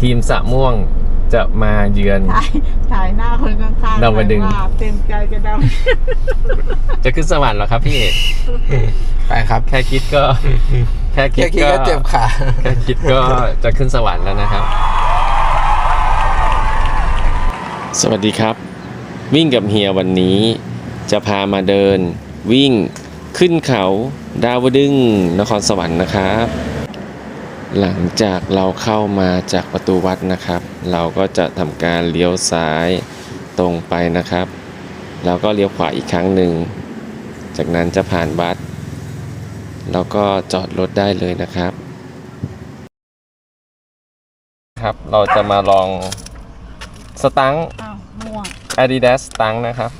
ทีมสะม่วงจะมาเยือน ถ่ายถ่ายหน้าคนข้างๆดาวดึงว่าเต็มใจจะดาวจะขึ้นสวรรค์เหรอครับพี่เอกไปครับแค่คิดก็ แค่คิแค่ดคิดก็ก็เจ็บขา แค่คิดก็จะขึ้นสวรรค์แล้วนะครับ สวัสดีครับ วิ่งกับเฮียวันนี้ จะพามาเดิน วิ่งขึ้นเขาดาวดึงนครสวรรค์นะครับ หลังจากเราเข้ามาจากประตูวัดนะครับ เราก็จะทำการเลี้ยวซ้ายตรงไปนะครับ แล้วก็เลี้ยวขวาอีกครั้งหนึ่ง จากนั้นจะผ่านวัดแล้วก็จอดรถได้เลยนะครับ ครับ เราจะมาลองสตังค์ อ้าวม่วง Adidas สตังค์นะครับ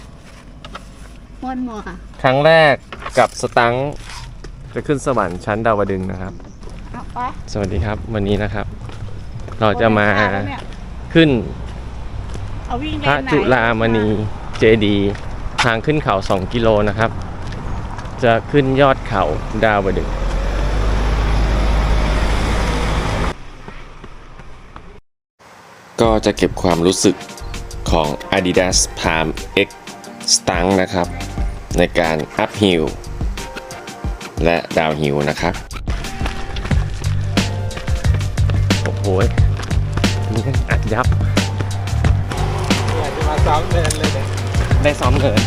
ม่วนม่วงค่ะ ครั้งแรกกับสตังค์จะขึ้นสวรรค์ชั้นดาวดึงนะครับเอา ไปสวัสดีครับวันนี้นะครับ เราจะมาโอ้ยแล้วเนี่ยขึ้นเอาวิ่งพระเลนไหนจุลามณีเจดีย์ทางขึ้นเขา 2 กิโลนะครับ จะขึ้นยอดเขาดาวดึงก็จะเก็บความรู้สึกของ Adidas Palm X Stang นะครับ ในการ Up Hill และ Down Hill นะครับ หนี่ก็อัดยับอยากจะมาซ้อมเดินเลยเนี่ยได้ซ้อมเดิน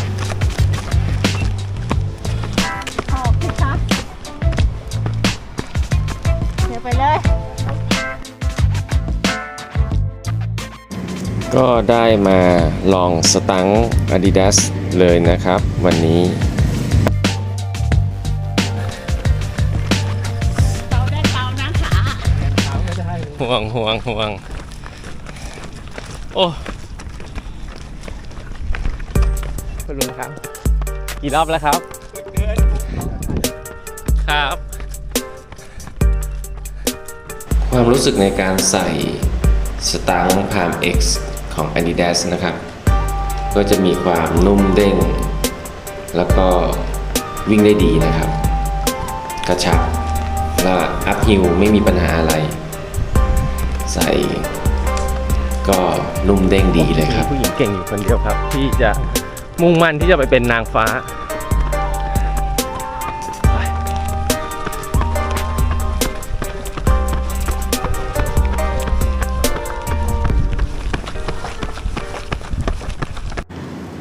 ออกสิคะเดี๋ยวไปเลย ก็ได้มาลองสตังค์ Adidas เลยนะครับ วันนี้ ห่วงห่วงห่วงโอ้คุณลุงครับ กี่รอบแล้วครับ ครับ ความรู้สึกในการใส่สตังค์พาม X ของ Adidas นะครับ ก็จะมีความนุ่มเด้ง แล้วก็วิ่งได้ดีนะครับ กระชับ และอัพฮิลไม่มีปัญหาอะไร ใส่ก็นุ่มเด้งดีเลยครับ ผู้หญิงเก่งอยู่คนเดียวครับ ที่จะมุ่งมั่นที่จะไปเป็นนางฟ้า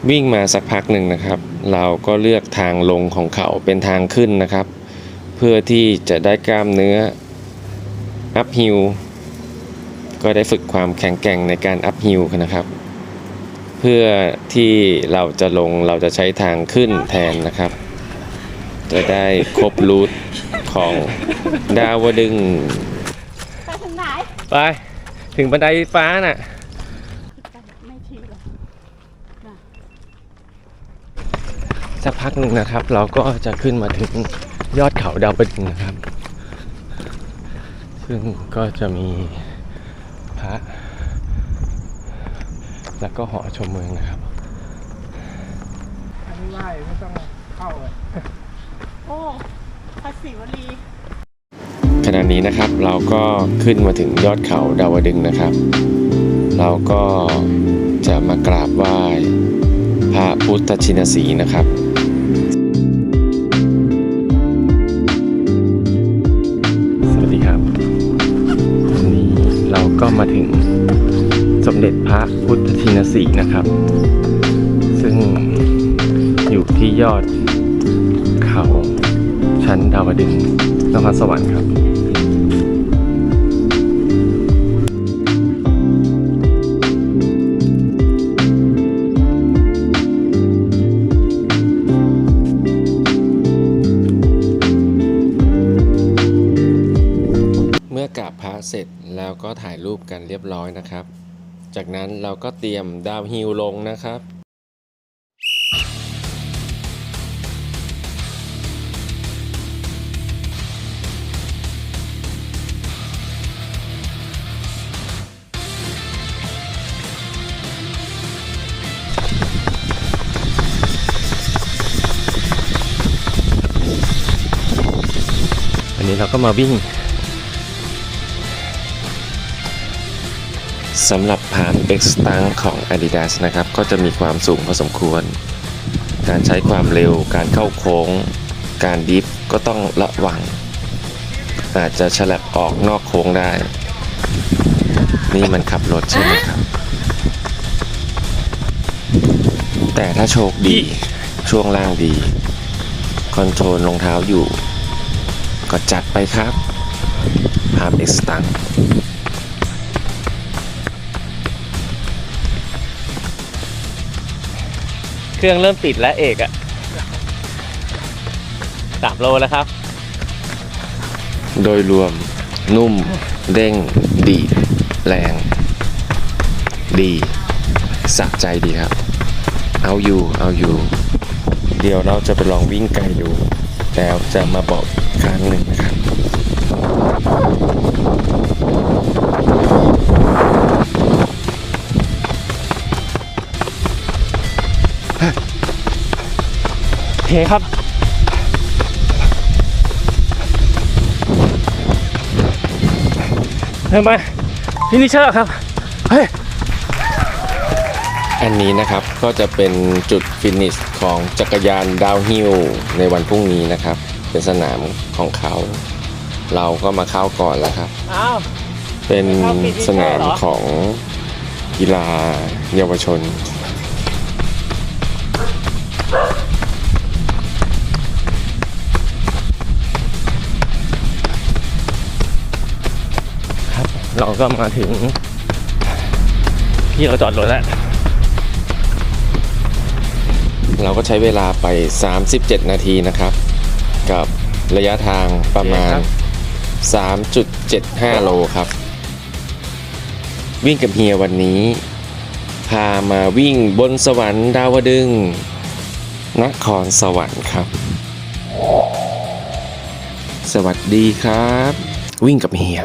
วิ่งมาสักพักหนึ่งนะครับ เราก็เลือกทางลงของเขาเป็นทางขึ้นนะครับ เพื่อที่จะได้กล้ามเนื้ออัพฮิล ก็ได้ฝึกความแข็งแกร่งในการอัพฮิลนะครับ เพื่อที่เราจะลงเราจะใช้ทางขึ้นแทนนะครับ จะได้ครบรูทของดาวดึง ไปถึงไหนไป ถึงบันไดฟ้าน่ะ ไม่ชี้หรอกสักพักหนึ่งนะครับ เราก็จะขึ้นมาถึงยอดเขาดาวดึงนะครับ ซึ่งก็จะมี พระ แล้วก็หอชมเมืองนะครับอันนี้ไหว้ไม่ต้องเข้าเลยโอ้ภาษีวลีขณะนี้นะครับเราก็ขึ้นมาถึงยอดเขาดาวดึงนะครับ เราก็จะมากราบไหว้พระพุทธชินสีห์นะครับ ก็มาถึงสมเด็จพระพุทธชินสีห์นะครับ ซึ่งอยู่ที่ยอดเขาชั้นดาวดึงนครสวรรค์ครับเมื่อกราบพระเสร็จ แล้วก็ถ่ายรูปกันเรียบร้อยนะครับ จากนั้นเราก็เตรียมดาวฮิลลงนะครับวันนี้เราก็มาวิ่ง สำหรับพาน X t a n ของ Adidas นะครับ ก็จะมีความสูงพอสมควร การใช้ความเร็ว การเข้าโค้ง การดิฟก็ต้องระวัง อาจจะฉลับออกนอกโค้งได้ นี่มันขับรถใช่ไหมครับ แต่ถ้าโชคดี ช่วงล่างดี คอนโทรลรองเท้าอยู่ ก็จัดไปครับพาม X t a n เครื่องเริ่มติดแล้วเอกอะสามโลแล้วครับ โดยรวมนุ่มเด้งดีดแรง ดีสะใจดีครับ เอาอยู่เอาอยู่ เดี๋ยวเราจะไปลองวิ่งไกลดู แล้วจะมาบอกอีกครั้งหนึ่งนะครับ เคครับเฮ้ยมาฟินิชเชอร์ครับ เฮ้ย อันนี้นะครับก็จะเป็นจุดฟินิชของจักรยานดาวฮิลในวันพรุ่งนี้นะครับ เป็นสนามของเขา เราก็มาเข้าก่อนแล้วครับ อ้าว เป็นสนามของกีฬาเยาวชน เราก็มาถึง ที่เราจอดรถแล้ว เราก็ใช้เวลาไป 37 นาทีนะครับ กับระยะทางประมาณ 3.75 โลครับ วิ่งกับเฮียวันนี้ พามาวิ่งบนสวรรค์ดาวดึงส์นครสวรรค์ครับ สวัสดีครับ วิ่งกับเฮีย